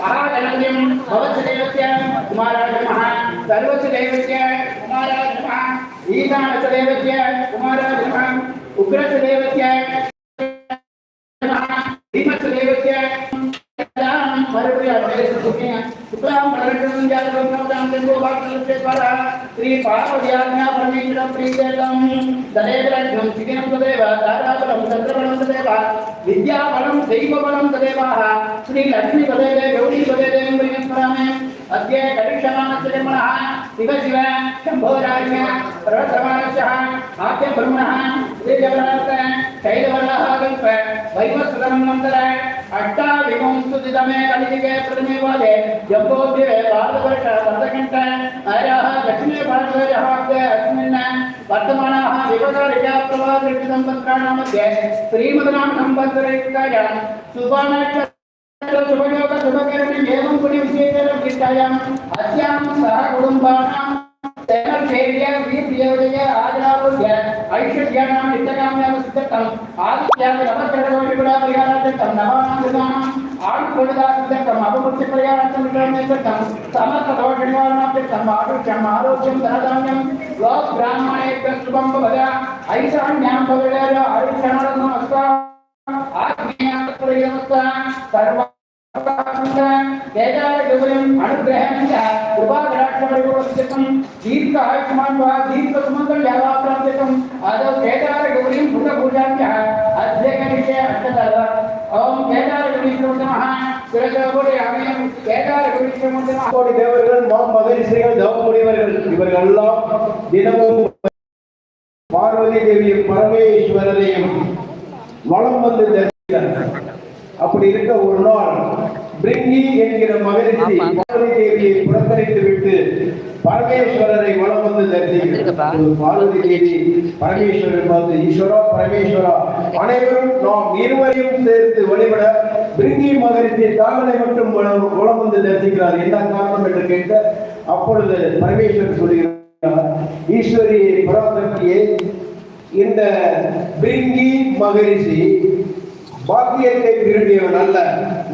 महागण्यम भवस्य देवस्य कुमाराय नमः सर्वस्य देवस्य कुमाराय नमः ईशानस्य देवस्य कुमाराय नमः उग्रस्य देवस्य भीमस्य देवस्य मरुभ्यः प्रकटनं जातं नमतां गङ्गो भागं से శ్రీ పాపవ్యాజ్ఞాపరమేంద్రం ప్రీతేతం తదేతరజ్ఞం శిఖిరం తదేవ తారాబలం చంద్రబలం తదేవ విద్యాబలం దైవబలం తదేవాహ శ్రీ లక్ష్మీ తదేవే గౌరీ తదేవేం ప్రియస్మరామే अद्य करिष्यमाणस्य जन्मनः शिव शिव शम्भोराज्ञ प्रवर्तमानस्यः आद्यब्रह्मणः श्रीजगन्नाथ शैलवर्णः कल्प वैवस्वतमन्तर अष्टाविंशतितमे कलियुगे प्रथमे पादे जम्बोद्ये भारतवर्ष वर्धकण्ठ आयाः दक्षिणे भारतवर्षः अस्मिन् वर्तमानाः विपदरिजाप्रवादृष्टिसम्पत्काणां मध्ये श्रीमदनाम सम्पत्तरयुक्तायां सुवर्णक्ष ఏమనుకునే విషయంలో గీతాయాం అస్యాం సహ కుటుంబానాం తైనర్వేర్య వీర్యోదయ ఆదిరారోగ్య ఐశ్వర్యాణం నిత్యకామ్యామ సిద్ధత్తం ఆదిత్యాది రమత్రడగోటి కూడా పరిహారార్థం నవనామృతానం ఆడుకొడదాసిద్ధం ఐశాన్యాం భవడ సర్వ दीर्घायुष्मान दीर्घ सुमंगल यावाप्राप्तकम आदौ केदार गौरीं भूत पूजाभ्यः अध्ययन विषय अष्टदल ओम केदार गौरी नमः சுரஜோடு அமயம் கேதார குடிச்சமுதம் கோடி தேவர்கள் இவர்கள் பார்வதி தேவியும் பரமேஸ்வரரையும் வளம் வந்து தரிசித்தார்கள் அப்படி இருக்க ஒரு நாள் பிரிங்கி என்கிற மகரிஷி பார்வதி தேவியை புறக்கணித்து விட்டு பரமேஸ்வரரை வலம் வந்து தரிசிக்கிறார். பார்வதி தேவி பரமேஸ்வரர் பார்த்து ஈஸ்வரா பரமேஸ்வரா அனைவரும் நாம் இருவரையும் சேர்த்து வழிபட பிரிங்கி மகரிஷி தாங்களை மட்டும் வலம் வந்து தரிசிக்கிறார். என்ன காரணம் என்று கேட்க அப்பொழுது பரமேஸ்வரர் சொல்கிறார் ஈஸ்வரியை பராசக்தியே இந்த பிரிங்கி மகரிஷி பாக்கியத்தை விரும்பியவன் அல்ல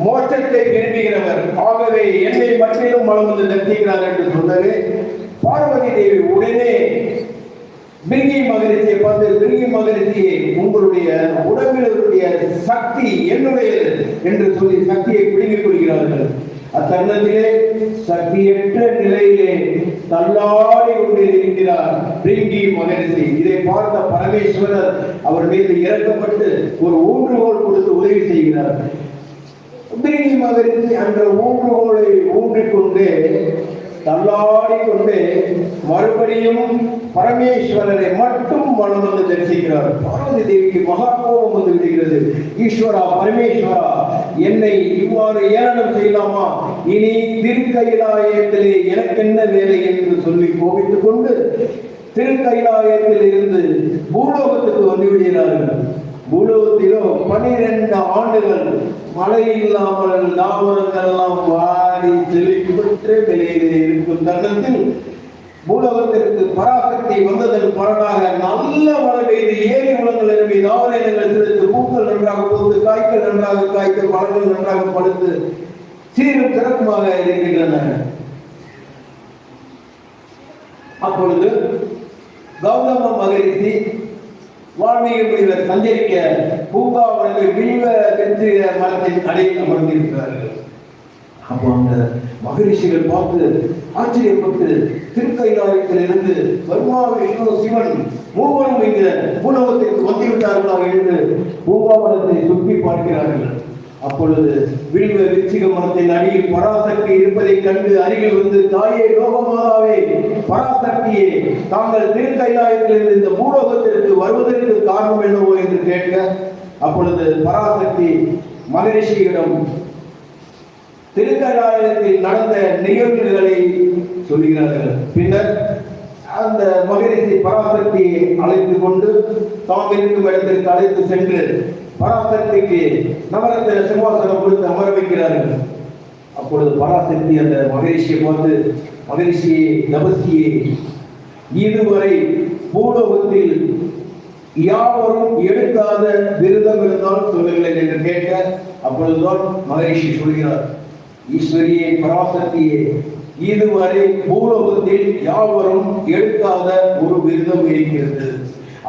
மோட்சத்தை விரும்புகிறவர். ஆகவே என்னை மற்றிலும் மனம் வந்து நிறுத்துகிறார் என்று சொன்னது பார்வதி தேவி உடனே மிருகி மகரிஷியை பார்த்து மிருகி மகரிஷியை உங்களுடைய உடம்பினருடைய சக்தி என்னுடையது? என்று சொல்லி சக்தியை பிடுங்கிக் கொள்கிறார்கள். அத்தருணத்திலே சக்தியற்ற நிலையிலே தள்ளாடி கொண்டிருக்கிறார் பிரிங்கி மகரிசி இதை பார்த்த பரமேஸ்வரர் அவர் மீது இறக்கப்பட்டு ஒரு ஊன்றுகோல் உதவி செய்கிறார்கள். பிரிங்கி அவருக்கு அந்த ஊன்றுகோலை ஊன்றிக்கொண்டு தள்ளாடி கொண்டு மறுபடியும் பரமேஸ்வரரை மட்டும் மனம் வந்து தரிசிக்கிறார். பார்வதி தேவிக்கு மகா கோபம் வந்து விடுகிறது. ஈஸ்வரா பரமேஸ்வரா என்னை இவ்வாறு ஏளனம் செய்யலாமா? இனி திருக்கைலாயத்திலே எனக்கு என்ன வேலை? என்று சொல்லி கோபித்துக் கொண்டு திருக்கைலாயத்தில் இருந்து பூலோகத்துக்கு வந்து விடுகிறார்கள். பூலோகத்திலும் பனிரெண்டு ஆண்டுகள் மழை இல்லாமல் தாவரங்கள் எல்லாம் வாரி செழிப்பற்று வெளியிலே இருக்கும் தருணத்தில் பூலோகத்திற்கு பராசக்தி வந்ததன் பலனாக நல்ல மழை பெய்து ஏரி குளங்கள் நிரம்பி தாவரங்கள் சிறுத்து பூக்கள் நன்றாக பூத்து காய்கள் நன்றாக காய்த்து பழங்கள் நன்றாக படுத்து சீரும் சிறப்புமாக இருக்கின்றன. அப்பொழுது கௌதம மகிழ்ச்சி வால்மீகி முனிவர் சஞ்சரிக்க பூங்காவனத்தில் வில்வ வெற்றிய மரத்தின் அடையில் அமர்ந்திருக்கிறார்கள். அப்போ அந்த மகரிஷிகள் பார்த்து ஆச்சரியப்பட்டு திருக்கைலாயத்தில் இருந்து பர்மா விஷ்ணு சிவன் மூவனம் என்கிற மூலவத்திற்கு வந்துவிட்டார்களா என்று பூங்காவனத்தை சுற்றி பார்க்கிறார்கள். அப்பொழுது விழுவ விச்சிக மரத்தின் அடியில் பராசக்தி இருப்பதைக் கண்டு அருகில் வந்து தாயே லோகமாதாவே பராசக்தியே தாங்கள் திருக்கைலாயத்திலிருந்து இந்த பூலோகத்திற்கு வருவதற்கு காரணம் என்னவோ என்று கேட்க அப்பொழுது பராசக்தி மகரிஷியிடம் திருக்கலாயத்தில் நடந்த நிகழ்வுகளை சொல்கிறார்கள். பின்னர் அந்த மகரிஷி பராசக்தியை அழைத்து கொண்டு தாம் இருக்கும் இடத்திற்கு அழைத்து சென்று பராசக்திக்கு நவரத்தின சிம்மாசனம் கொடுத்து அமர வைக்கிறார்கள். அப்பொழுது பராசக்தி அந்த மகரிஷியை பார்த்து மகரிஷியை தபசியை இதுவரை பூலோகத்தில் யாவரும் எடுக்காத விருதம் இருந்தால் சொல்லுங்கள் என்று கேட்க அப்பொழுதுதான் மகரிஷி சொல்கிறார் ஈஸ்வரியே பராசக்தியே இதுவரை பூலோகத்தில் யாவரும் எடுக்காத ஒரு விருதம் இருக்கிறது.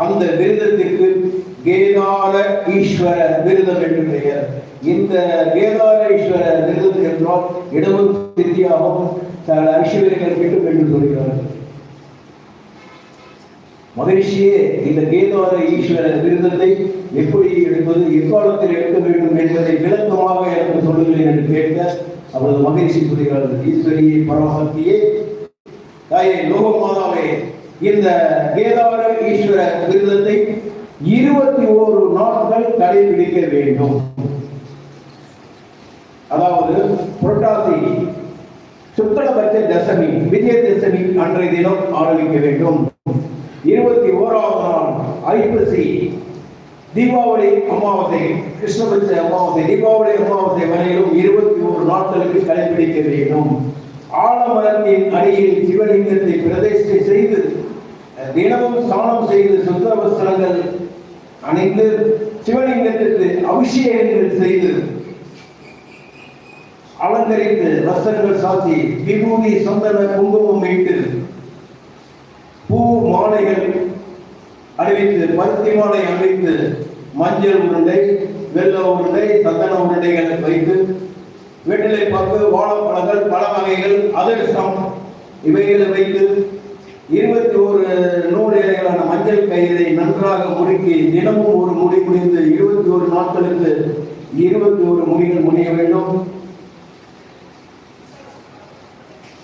அந்த விருதத்திற்கு கேதார ஈஸ்வர விருதம் என்று பெயர். இந்த கேதார ஈஸ்வர விருதம் என்றால் இடமும் சித்தியாகவும் சகல ஐஸ்வர்யங்கள் கிட்டும் என்று சொல்கிறார்கள். மகிழ்ச்சியே இந்த கேதார ஈஸ்வர விருதத்தை எப்படி எடுப்பது எக்காலத்தில் எடுக்க வேண்டும் என்பதை விளக்கமாக எனக்கு சொல்லுங்கள் என்று கேட்க அவரது மகிழ்ச்சி புரிகிறார்கள் ஈஸ்வரியை பரமசக்தியே தாயே லோகமாதாவே இந்த கேதார ஈஸ்வர விருதத்தை இருபத்தி ஓரு நாட்கள் கடைபிடிக்க வேண்டும். அதாவது புரட்டாசி சுத்தலபட்ச தசமி விஜயதசமி அன்றைய தினம் ஆரம்பிக்க வேண்டும். இருபத்தி ஓராவது நாள் ஐப்பசி தீபாவளி அமாவாசை கிருஷ்ணபட்ச அமாவாசை தீபாவளி அமாவாசை வரையிலும் இருபத்தி ஓரு நாட்களுக்கு கடைபிடிக்க வேண்டும். ஆலமரத்தின் அடியில் சிவலிங்கத்தை பிரதிஷ்டை செய்து தினமும் ஸ்நானம் செய்து சுத்த வஸ்திரங்கள் அணிந்து சிவலிங்கத்திற்கு அபிஷேகங்கள் செய்து அலங்கரித்து வஸ்திரங்கள் சாத்தி விபூதி சந்தன குங்குமம் இட்டு பூ மாலைகள் அறிவித்து பருத்தி மாலை அணிவித்து மஞ்சள் உருண்டை வெள்ள உருண்டை சந்தன உருண்டைகள் வைத்து வெற்றிலை பங்கு வாழைப்பழங்கள் பல வகைகள் அதிர்ஷ்டம் இவைகளை வைத்து இருபத்தி ஒரு நூல் இலைகளான மஞ்சள் கயிறை நன்றாக முறுக்கி தினமும் ஒரு முடி முடிந்து இருபத்தி ஒரு நாட்களுக்கு இருபத்தி ஒரு முடிகள் முடிய வேண்டும்.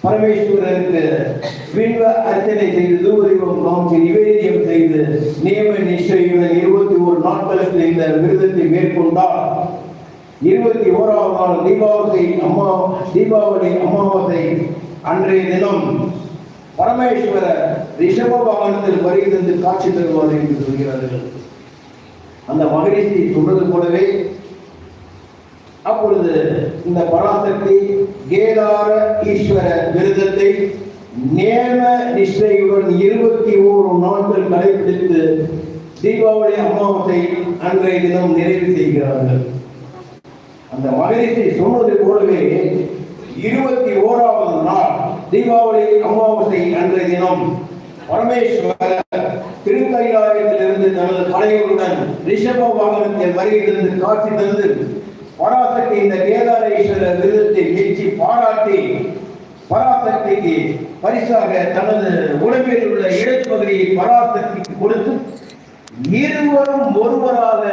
பரமேஸ்வரருக்கு விண்வ அர்ச்சனை செய்து தூபதீபம் காமிச்சு நிவேதியம் செய்து நியம நிச்சயுடன் இருபத்தி ஒரு நாட்களுக்கு இந்த விருதத்தை மேற்கொண்டால் இருபத்தி ஓராவது நாள் தீபாவளி அம்மா தீபாவளி அமாவாசை அன்றைய தினம் பரமேஸ்வர ரிஷப வாகனத்தில் வருகிறது காட்சி தருவார் என்று சொல்கிறார்கள். அந்த மகிழ்ச்சி சொன்னது போலவே அப்பொழுது இந்த பராசக்தி கேதார ஈஸ்வர விருதத்தை நேம நிஷ்டையுடன் இருபத்தி ஓரு நாட்கள் கடைபிடித்து தீபாவளி அமாவாசை அன்றைய தினம் நிறைவு செய்கிறார்கள். அந்த மகரிஷி சொன்னது போலவே இருபத்தி ஓராவது நாள் தீபாவளி அமாவாசை அன்றைய தினம் பரமேஸ்வரர் திருக்கைலாயத்திலிருந்து தனது படைகளுடன் ரிஷப வாகனத்தில் வருகையிலிருந்து காட்சி தந்து பராசக்தி இந்த கேதாரேஸ்வரர் விருதத்தை மெச்சி பாராட்டி பராசக்திக்கு பரிசாக தனது உடம்பில் உள்ள இடப்பகுதியை பராசக்திக்கு கொடுத்து இருவரும் ஒருவராக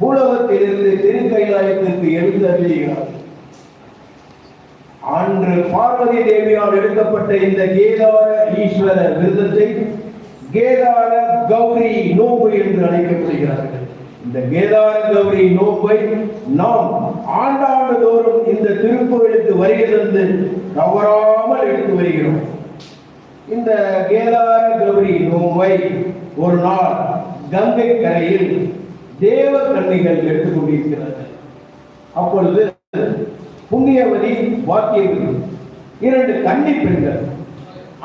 பூலகத்திலிருந்து திருக்கைலாயத்திற்கு எழுந்தருளுகிறார். அன்று பார்வதி தேவியால் எடுக்கப்பட்ட இந்த கேதார ஈஸ்வர விருதத்தை கேதார கௌரி நோம்பு என்று அழைக்கப்படுகிறார்கள் இந்த கேதார கௌரி நோம்பை நாம் ஆண்டாண்டு தோறும் இந்த திருக்கோயிலுக்கு தந்து தவறாமல் எடுத்து வருகிறோம். இந்த கேதார கௌரி நோம்பை ஒரு நாள் கங்கை கரையில் தேவ கண்ணிகள் எடுத்துக் கொண்டிருக்கிறார்கள். அப்பொழுது புண்ணியவதி வாக்கியவதி இரண்டு கன்னி பெண்கள்.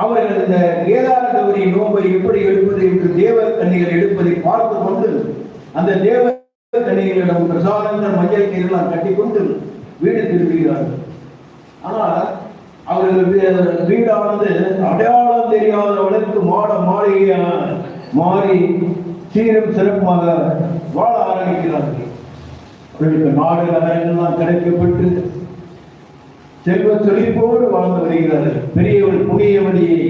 அவர்கள் இந்த கேதார நோம்பை எப்படி எடுப்பது என்று தேவ கன்னிகள் எடுப்பதை பார்த்து கொண்டு அந்த தேவ கன்னிகளிடம் பிரசாதங்கள் மஞ்சள் கட்டிக் கொண்டு வீடு திரும்புகிறார்கள். ஆனால் அவர்கள் வீடானது அடையாளம் தெரியாத அளவுக்கு மாட மாளிகையா மாறி சீரும் சிறப்புமாக வாழ ஆரம்பிக்கிறார்கள். அவர்களுக்கு நாடு நகரங்கள்லாம் கிடைக்கப்பட்டு செல்வ செழிப்போடு வாழ்ந்து வருகிறார்கள். பெரியவள் புகையவதியை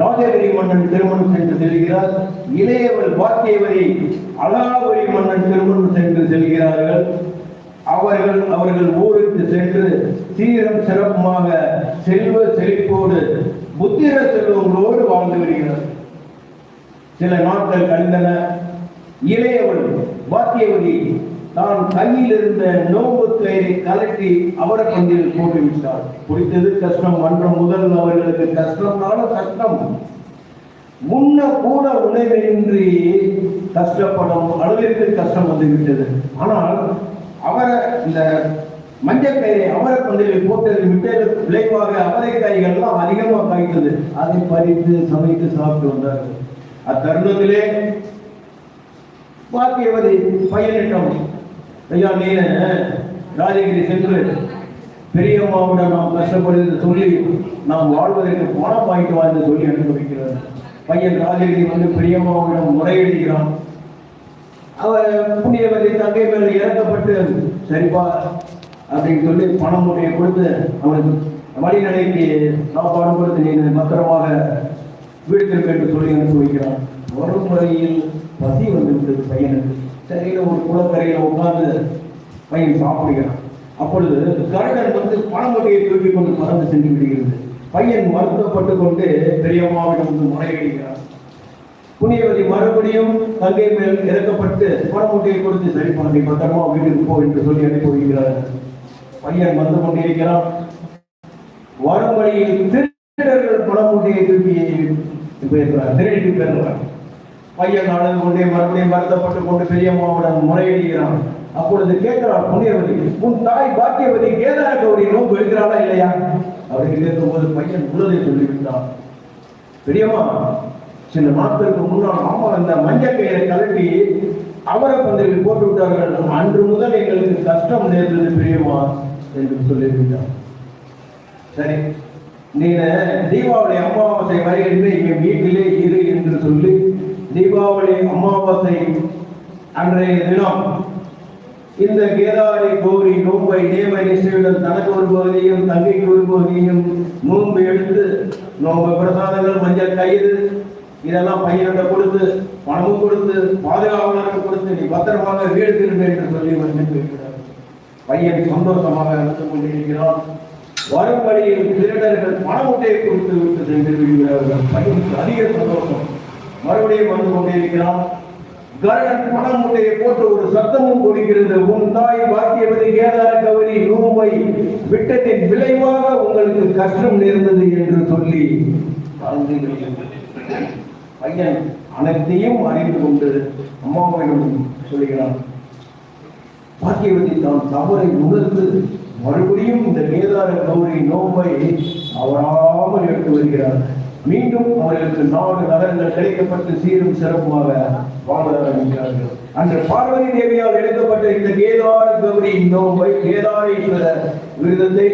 ராஜகிரி மன்னன் திருமணம் சென்று செல்கிறார். இளையவள் பாக்கியவதி அலாவரி மன்னன் திருமணம் சென்று செல்கிறார்கள். அவர்கள் அவர்கள் ஊருக்கு சென்று சீரம் சிறப்புமாக செல்வ செழிப்போடு புத்திர செல்வங்களோடு வாழ்ந்து வருகிறார். சில நாட்கள் கழிந்தன. இளையவள் பாக்கியவதி தான் கையில் இருந்த நோம்பு கயிறை கலட்டி அவர பந்தியில் போட்டு விட்டார் குடித்தது கஷ்டம். அன்று முதல் அவர்களுக்கு கஷ்டம்னாலும் கஷ்டம். முன்ன கூட உணவின்றி கஷ்டப்படும் அளவிற்கு கஷ்டம் வந்துவிட்டது. ஆனால் அவரை இந்த மஞ்சள் கயிறை அவரை பந்தலில் போட்டது விட்டது. விளைவாக அவரைக்காய்கள்லாம் அதிகமாக காய்த்தது. அதை பறித்து சமைத்து சாப்பிட்டு வந்தார்கள். அத்தருணத்திலே பாக்கியவதி பையனிட்டம் ஐயா நீ ராஜகிரி சென்று பெரியம்மாவுடன் நாம் கஷ்டப்படுவது சொல்லி நாம் வாழ்வதற்கு பணம் வாங்கிட்டு வாழ்ந்து என்று சொல்லி அனுப்பி வைக்கிறார் பையன் ராஜகிரி வந்து பெரியம்மாவிடம் முறையிடுகிறான். அவர் புண்ணியவதி தங்கை மேல் இறக்கப்பட்டு சரிப்பா அப்படின்னு சொல்லி பணம் முறையை கொடுத்து அவனுக்கு வழிநடைக்கு சாப்பாடு கொடுத்து நீ பத்திரமாக வீட்டிற்கு என்று சொல்லி அனுப்பி வைக்கிறான் ஒரு முறையில் பசி வந்து பையனுக்கு. சரியில ஒரு குளக்கரையில் உட்கார்ந்து பையன் சாப்பிடுகிறான். அப்பொழுது கருடன் வந்து பணமுகையை தூக்கி கொண்டு பறந்து சென்று விடுகிறது. பையன் மருத்துவப்பட்டு கொண்டு பெரியம்மாவிடம் வந்து முறையிடுகிறான். புண்ணியவதி மறுபடியும் தங்கை மேல் இறக்கப்பட்டு பணமுட்டையை கொடுத்து சரி பண்ணி பத்திரமா வீட்டுக்கு போ என்று சொல்லி அனுப்பி வைக்கிறார். பையன் வந்து கொண்டிருக்கிறான். வரும் வழியில் திருடர்கள் பணமுட்டையை தூக்கி போயிருக்கிறார் திருடிட்டு போயிருக்கிறார் பையன் அழுது கொண்டே மறுபடியும் வருத்தப்பட்டு கொண்டு பெரியம்மாவுடன் முறையிடுகிறான். அப்பொழுது கேட்கிறாள் புண்ணியவதி உன் தாய் பாக்கியவதி கேதார கௌரி நோன்பு இருக்கிறாளா இல்லையா? அப்படின்னு கேட்கும்போது பையன் உள்ளதை சொல்லிவிட்டான். பெரியம்மா சில நாட்களுக்கு முன்னால் மாமா அந்த மஞ்சள் கயிறை கழட்டி அவரை பந்தலில் போட்டு விட்டார்கள் அன்று முதல் எங்களுக்கு கஷ்டம் நேர்ந்தது பெரியம்மா என்று சொல்லிவிட்டார் சரி நீங்க தீபாவளி அமாவாசை வருகின்ற இங்க வீட்டிலே இரு என்று சொல்லி தீபாவளி அமாவாசை அன்றைய தினம் இந்த கேதாரி கோரி நோம்பை நேம நிச்சயுடன் தனக்கு ஒரு பகுதியும் தங்கைக்கு ஒரு பகுதியும் நோன்பு எடுத்து நோம்பு பிரசாதங்கள் மஞ்சள் கயிறு இதெல்லாம் பையனிட கொடுத்து பணமும் கொடுத்து பாதுகாவலருக்கு கொடுத்து நீ பத்திரமாக வீடு திரும்ப என்று சொல்லி வந்திருக்கிறார் பையன் சந்தோஷமாக இருந்து கொண்டிருக்கிறான் வரும் வழியில் திருடர்கள் பணமுட்டையை கொடுத்து விட்டு சென்று விடுகிறார்கள். பையனுக்கு அதிக சந்தோஷம். மறுபடியும் வந்து கொண்டிருக்கிறான் கருடன் பணம் முட்டையை போட்டு ஒரு சத்தமும் கொடுக்கிறது. உன் தாய் பாக்கியவதி கேதார கவரி நூம்பை விட்டத்தின் விளைவாக உங்களுக்கு கஷ்டம் நேர்ந்தது என்று சொல்லி பையன் அனைத்தையும் அறிந்து கொண்டு அம்மாவிடம் சொல்கிறான் பாக்கியவதி தான் தவறை உணர்ந்து மறுபடியும் இந்த கேதார கௌரி நோம்பை அவராமல் எடுத்து வருகிறார். மீண்டும் அவர்களுக்கு நாடு நகரங்கள் கிடைக்கப்பட்டு சீரும் சிறப்புமாக வாழ ஆரம்பிக்கிறார்கள் அன்று பார்வதி தேவியால் எடுக்கப்பட்ட இந்த கேதார கௌரி நோம்பை கேதாரேஸ்வர விருதத்தை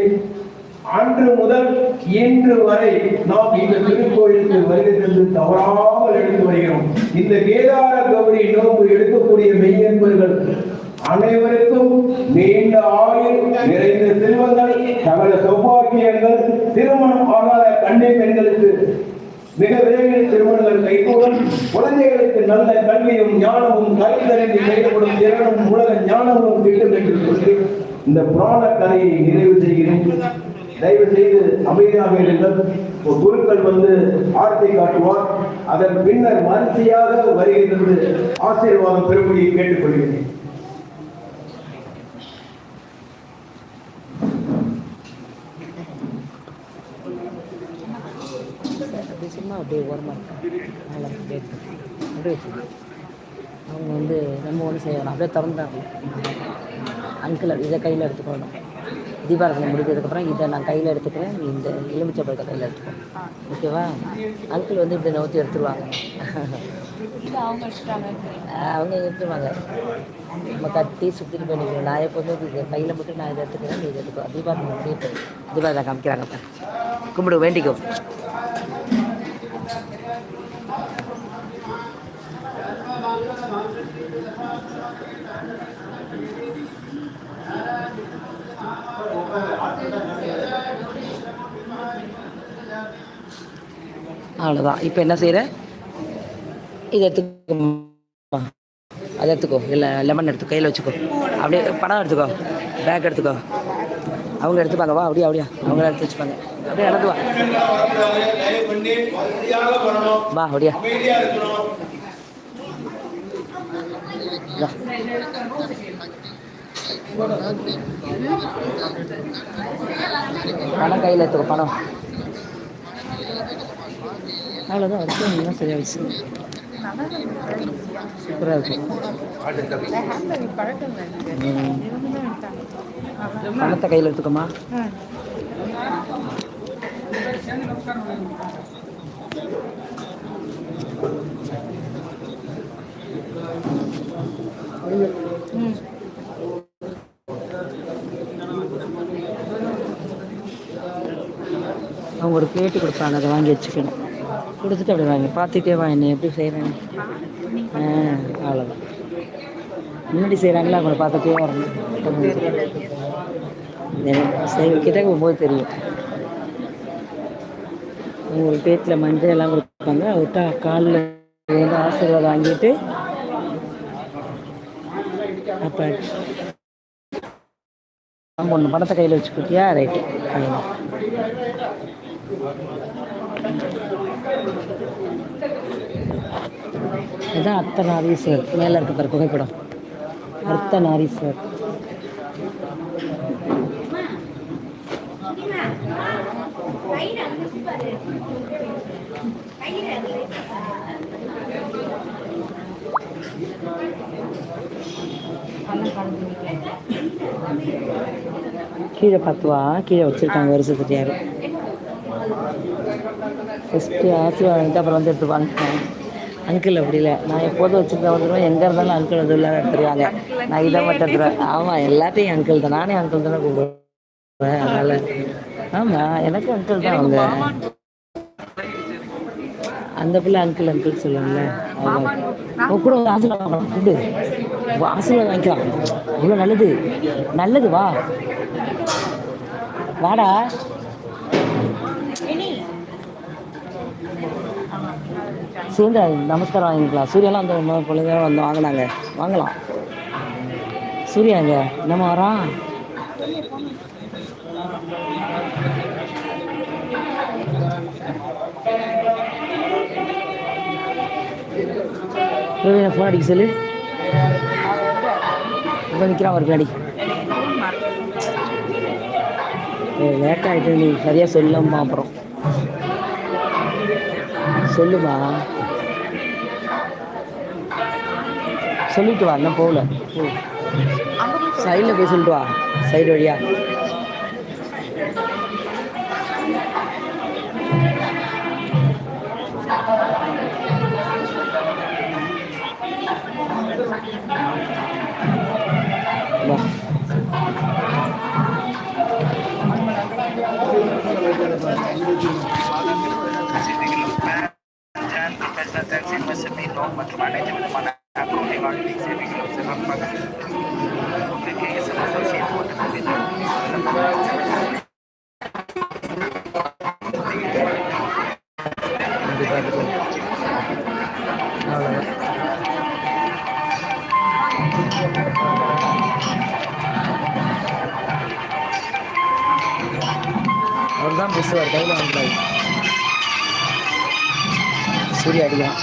அன்று முதல் இன்று வரை நாம் இந்த திருக்கோயிலுக்கு வருகை தந்து தவறாமல் எடுத்து வருகிறோம். இந்த கேதார கௌரி நோம்பு எடுக்கக்கூடிய மெய்யன்பர்கள் அனைவருக்கும் நீண்ட ஆயுள் நிறைந்த செல்வங்கள் தமது சௌபாகியங்கள் திருமணம் ஆகாத கண்ணை பெண்களுக்கு மிக விரைவில் திருமணங்கள் கைகூடும். குழந்தைகளுக்கு நல்ல கல்வியும் ஞானமும் கல்விதறிந்து செயல்படும் திறனும் உலக ஞானமும் கிட்டும் என்று சொல்லி இந்த புராண கதையை நிறைவு செய்கிறேன். தயவு செய்து அமைதியாக இருங்கள். குருக்கள் வந்து ஆர்த்தி காட்டுவார். அதன் பின்னர் வரிசையாக வருகின்றது. ஆசீர்வாதம் பெருமடியை கேட்டுக்கொள்கிறேன். சும்மா அப்படியே ஓரமாக இருக்கும் நல்லா அப்படியே. அப்படியே வச்சுக்கணும் அவங்க வந்து நம்ம ஒன்றும் செய்ய வேணாம். அப்படியே திறந்தாங்க அங்கிள் இதை கையில் எடுத்துக்கணும். தீபாரதனை முடிஞ்சதுக்கப்புறம் இதை நான் கையில் எடுத்துக்கிறேன். நீ இந்த எலுமிச்சை பழத்தை கையில் எடுத்துக்கோ. ஓகேவா? அங்கிள் வந்து இப்படி நோத்தி எடுத்துருவாங்க. அவங்க எடுத்துருவாங்க. நம்ம கட்டி சுற்றிட்டு பண்ணிக்கிறோம் நான் எப்போதுமே இது கையில் மட்டும் நான் இதை எடுத்துக்கிறேன். நீ இதை எடுத்துக்கோ. தீபாவளி முடியும் தீபாவளி காமிக்கிறாங்க. கும்பிடு வேண்டிக்கோ. அவ்வளோதான் இப்போ என்ன செய்கிற இதை எடுத்துக்கோ. அதை எடுத்துக்கோ. இல்லை லெமன் எடுத்து கையில் வச்சுக்கோ. அப்படியே படம் எடுத்துக்கோ. பேக் எடுத்துக்கோ. அவங்க எடுத்துப்பாங்க வா அப்படியே அப்படியே. அவங்க எடுத்து வச்சுப்பாங்க அப்படியே நடந்து வா. வா அப்படியா. பணம் கையில் எடுத்துக்கோ பணம் அவ்வளோதான் வச்சு இன்னும் சரியாக வச்சு சூப்பராக இருக்கும். பணத்தை கையில் எடுத்துக்கோமா அவங்க ஒரு பிளேட்டு கொடுப்பாங்க அதை வாங்கி வச்சுக்கணும். கொடுத்துட்டு அப்படி வாங்க. பார்த்துட்டே வா என்ன எப்படி செய்கிறாங்க ஆ அவ்வளோதான் முன்னாடி செய்கிறாங்களா அவங்கள பார்த்துட்டே வரணும். செய்ய கிட்ட போகும்போது தெரியும். அவங்க ஒரு பேட்டில் மஞ்சள் எல்லாம் கொடுப்பாங்க. விட்டா காலில் வந்து ஆசீர்வாதம் வாங்கிட்டு அப்போ ஒன்று பணத்தை கையில் வச்சுக்கிட்டியா? ரைட்டு அவ்வளோதான் இதான் அர்த்தநாரீஸ்வர். மேலே இருக்க பாரு புகைப்படம். அர்த்தநாரீஸ்வர். கீழே பார்த்துவா? கீழே வச்சுருக்காங்க வருஷத்துக்கு யாரும் ஃபஸ்ட்டு ஆசீர்வாதம் அப்புறம் வந்து எடுத்து வாங்கிட்டேன் அங்கிள் அப்படி இல்லை. நான் எப்போதும் வச்சுருக்க வந்துடுவேன் எங்கே இருந்தாலும் அங்கிள் வந்து உள்ள எடுத்துருவாங்க. நான் இதை மட்டும் எடுத்துருவேன். ஆமாம் எல்லாத்தையும் அங்கிள் தான். நானே அங்கிள் தானே கூப்பிடுவேன். அதனால் ஆமாம் எனக்கு அங்கிள் தான் அவங்க. அந்த பிள்ளை அங்கிள் அங்கிள் சொல்லுவாங்கல்ல. அவங்க கூட ஆசீர்வாதம் கூப்பிடு வா, ஆசீர்வாதம் வாங்கிக்கலாம். இவ்வளோ நல்லது. நல்லது வா. வாடா. சேர்ந்து நமஸ்காரம் வாங்கிக்கலாம். சூர்யாலாம் அந்த இன்னொரு பொழுது வந்து வாங்கினாங்க. வாங்கலாம். சூர்யா எங்க? நம்ம வரான் ஃபோன் அடிக்க சொல்லு? இப்போ நிற்கிறான் ஒரு பின்னாடி லேட் ஆகிட்டு நீ சரியாக சொல்லம்மா அப்புறம். சொல்லுமா? சொல்லிட்டு வா இன்னும் போகல. சைடில் போய் சொல்லிட்டு வா சைடு வழியா. जान प्रोफेसर तक सिंह सभी लोग मत माने जो मना आपको दिमाग ठीक से भी लोग से हम पकड़ के समझो शीत होते हैं ஒரு தான் புதுசுவார் கையில் வாங்கிட்டாரு சூர்யா அடிக்கலாம்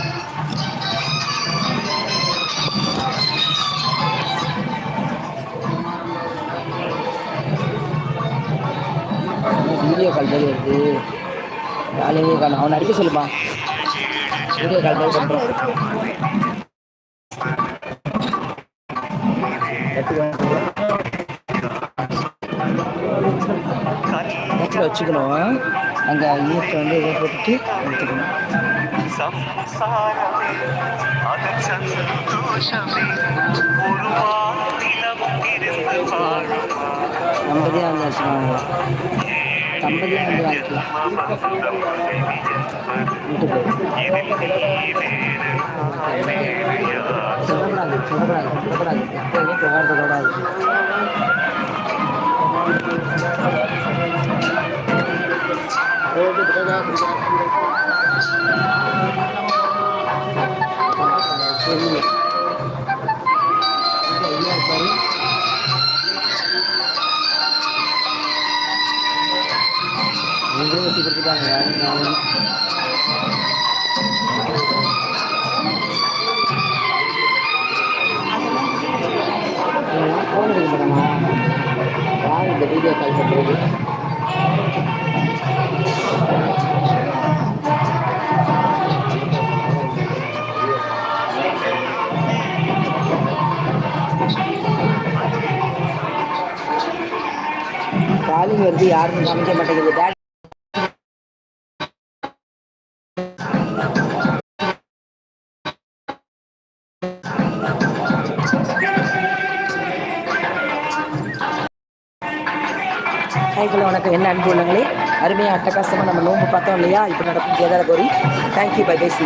வீடியோ கால் மாதிரி வருது. காலையிலே காணும் அவனை அடிக்க சொல்லுப்பா வீடியோ கால் மாதிரி பண்ணுறான் வச்சுக்கணும். அங்கே ஈர்க்க வந்து இதை போட்டுட்டு எடுத்துக்கணும். தம்பதியாக வந்து வச்சுக்கோங்க. தம்பதியாக வந்து வாங்கிக்கலாம் சொல்லக்கூடாது சொல்லக்கூடாது ஃபோன் எடுக்க மாட்டானா? யார் இந்த வீடியோ கால் பண்ணுறது காலிங் வருது யாருக்கும் மாட்டேங்குது. டேட் ஹைக்கில் வணக்கம். என்ன அன்பு உள்ளங்களே? அருமையாக அட்டகாசமாக நம்ம நோம்பு பார்த்தோம் இல்லையா? இப்போ நடக்கும் கேதார கோரி. Thank you bye by C